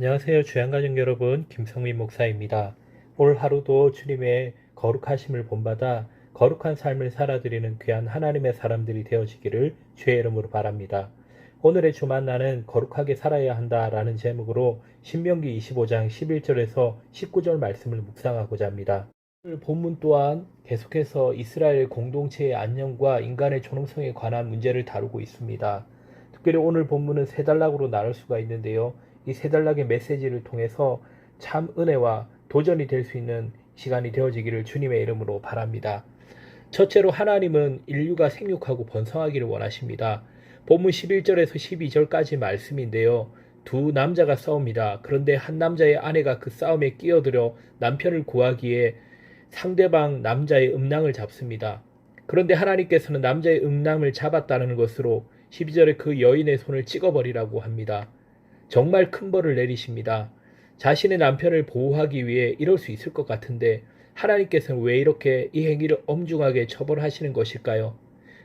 안녕하세요. 주양가족 여러분, 김성민 목사입니다. 오늘 하루도 주님의 거룩하심을 본받아 거룩한 삶을 살아드리는 귀한 하나님의 사람들이 되어지기를 주의 이름으로 바랍니다. 오늘의 주만 나는 거룩하게 살아야 한다라는 제목으로 신명기 25장 11절에서 19절 말씀을 묵상하고자 합니다. 오늘 본문 또한 계속해서 이스라엘 공동체의 안녕과 인간의 존엄성에 관한 문제를 다루고 있습니다. 특별히 오늘 본문은 세 단락으로 나눌 수가 있는데요. 이세 단락의 메시지를 통해서 참 은혜와 도전이 될 수 있는 시간이 되어지기를 주님의 이름으로 바랍니다. 첫째로 하나님은 인류가 생육하고 번성하기를 원하십니다. 본문 11절에서 12절까지 말씀인데요. 두 남자가 싸웁니다. 그런데 한 남자의 아내가 그 싸움에 끼어들어 남편을 구하기에 상대방 남자의 음낭을 잡습니다. 그런데 하나님께서는 남자의 음낭을 잡았다는 것으로 12절에 그 여인의 손을 찍어버리라고 합니다. 정말 큰 벌을 내리십니다. 자신의 남편을 보호하기 위해 이럴 수 있을 것 같은데 하나님께서는 왜 이렇게 이 행위를 엄중하게 처벌하시는 것일까요?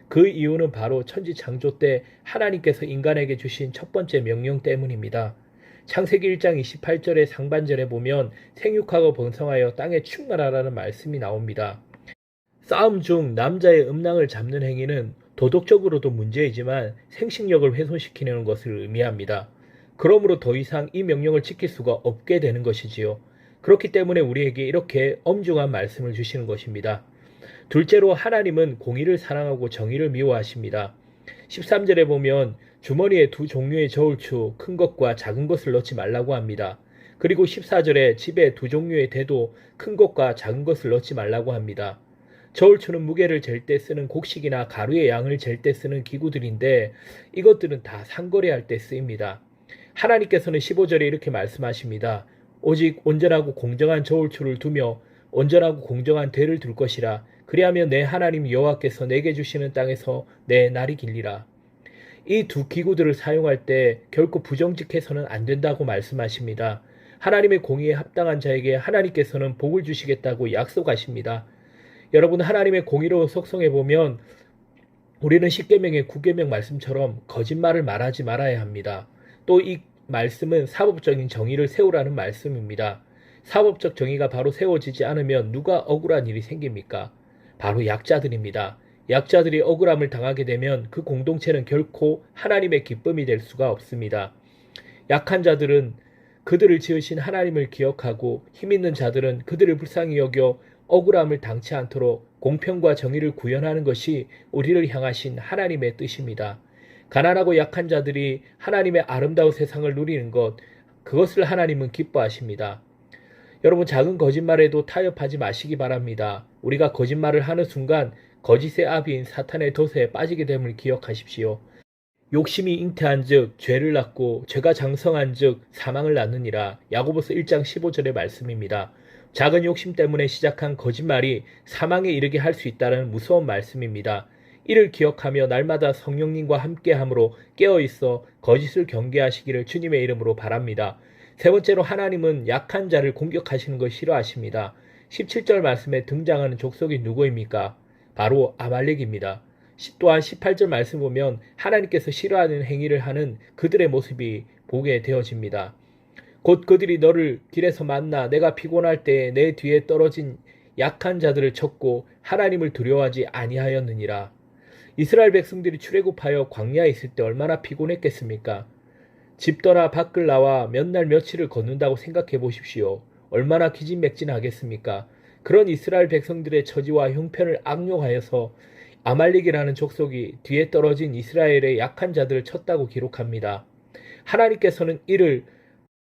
그 이유는 바로 천지 창조 때 하나님께서 인간에게 주신 첫 번째 명령 때문입니다. 창세기 1장 28절의 상반절에 보면 생육하고 번성하여 땅에 충만하라는 말씀이 나옵니다. 싸움 중 남자의 음낭을 잡는 행위는 도덕적으로도 문제이지만 생식력을 훼손시키는 것을 의미합니다. 그러므로 더 이상 이 명령을 지킬 수가 없게 되는 것이지요. 그렇기 때문에 우리에게 이렇게 엄중한 말씀을 주시는 것입니다. 둘째로 하나님은 공의를 사랑하고 정의를 미워하십니다. 13절에 보면 주머니에 두 종류의 저울추, 큰 것과 작은 것을 넣지 말라고 합니다. 그리고 14절에 집에 두 종류의 대도, 큰 것과 작은 것을 넣지 말라고 합니다. 저울추는 무게를 잴 때 쓰는 곡식이나 가루의 양을 잴 때 쓰는 기구들인데 이것들은 다 상거래할 때 쓰입니다. 하나님께서는 15절에 이렇게 말씀하십니다. 오직 온전하고 공정한 저울추를 두며 온전하고 공정한 대를 둘 것이라. 그리하면 내 하나님 여호와께서 내게 주시는 땅에서 내 날이 길리라. 이 두 기구들을 사용할 때 결코 부정직해서는 안 된다고 말씀하십니다. 하나님의 공의에 합당한 자에게 하나님께서는 복을 주시겠다고 약속하십니다. 여러분 하나님의 공의로 속성해 보면 우리는 10계명의 9계명 말씀처럼 거짓말을 말하지 말아야 합니다. 또 이 말씀은 사법적인 정의를 세우라는 말씀입니다. 사법적 정의가 바로 세워지지 않으면 누가 억울한 일이 생깁니까? 바로 약자들입니다. 약자들이 억울함을 당하게 되면 그 공동체는 결코 하나님의 기쁨이 될 수가 없습니다. 약한 자들은 그들을 지으신 하나님을 기억하고 힘 있는 자들은 그들을 불쌍히 여겨 억울함을 당치 않도록 공평과 정의를 구현하는 것이 우리를 향하신 하나님의 뜻입니다. 가난하고 약한 자들이 하나님의 아름다운 세상을 누리는 것, 그것을 하나님은 기뻐하십니다. 여러분, 작은 거짓말에도 타협하지 마시기 바랍니다. 우리가 거짓말을 하는 순간 거짓의 아비인 사탄의 덫에 빠지게 됨을 기억하십시오. 욕심이 잉태한 즉 죄를 낳고 죄가 장성한 즉 사망을 낳느니라 야고보서 1장 15절의 말씀입니다. 작은 욕심 때문에 시작한 거짓말이 사망에 이르게 할 수 있다는 무서운 말씀입니다. 이를 기억하며 날마다 성령님과 함께함으로 깨어 있어 거짓을 경계하시기를 주님의 이름으로 바랍니다. 세 번째로 하나님은 약한 자를 공격하시는 걸 싫어하십니다. 17절 말씀에 등장하는 족속이 누구입니까? 바로 아말렉입니다. 또한 18절 말씀 보면 하나님께서 싫어하는 행위를 하는 그들의 모습이 보게 되어집니다. 곧 그들이 너를 길에서 만나 내가 피곤할 때에 내 뒤에 떨어진 약한 자들을 쳤고 하나님을 두려워하지 아니하였느니라. 이스라엘 백성들이 출애굽하여 광야에 있을 때 얼마나 피곤했겠습니까? 집 떠나 밖을 나와 몇 날 며칠을 걷는다고 생각해 보십시오. 얼마나 기진맥진하겠습니까? 그런 이스라엘 백성들의 처지와 형편을 악용하여서 아말릭이라는 족속이 뒤에 떨어진 이스라엘의 약한 자들을 쳤다고 기록합니다. 하나님께서는 이를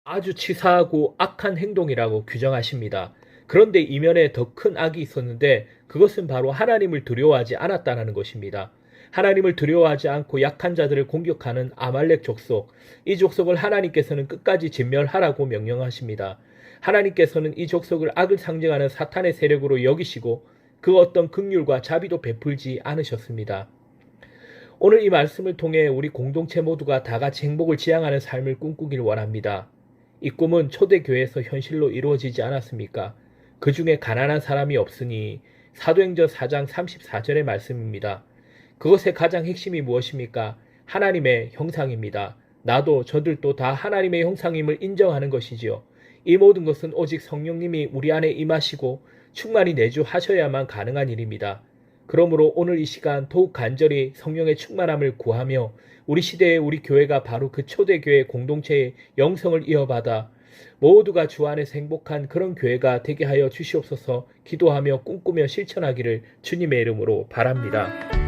아주 치사하고 악한 행동이라고 규정하십니다. 그런데 이면에 더 큰 악이 있었는데 그것은 바로 하나님을 두려워하지 않았다는 것입니다. 하나님을 두려워하지 않고 약한 자들을 공격하는 아말렉 족속, 이 족속을 하나님께서는 끝까지 진멸하라고 명령하십니다. 하나님께서는 이 족속을 악을 상징하는 사탄의 세력으로 여기시고 그 어떤 극률과 자비도 베풀지 않으셨습니다. 오늘 이 말씀을 통해 우리 공동체 모두가 다 같이 행복을 지향하는 삶을 꿈꾸길 원합니다. 이 꿈은 초대교회에서 현실로 이루어지지 않았습니까? 그 중에 가난한 사람이 없으니 사도행전 4장 34절의 말씀입니다. 그것의 가장 핵심이 무엇입니까? 하나님의 형상입니다. 나도 저들도 다 하나님의 형상임을 인정하는 것이지요. 이 모든 것은 오직 성령님이 우리 안에 임하시고 충만히 내주하셔야만 가능한 일입니다. 그러므로 오늘 이 시간 더욱 간절히 성령의 충만함을 구하며 우리 시대의 우리 교회가 바로 그 초대교회 공동체의 영성을 이어받아 모두가 주 안에서 행복한 그런 교회가 되게 하여 주시옵소서 기도하며 꿈꾸며 실천하기를 주님의 이름으로 바랍니다.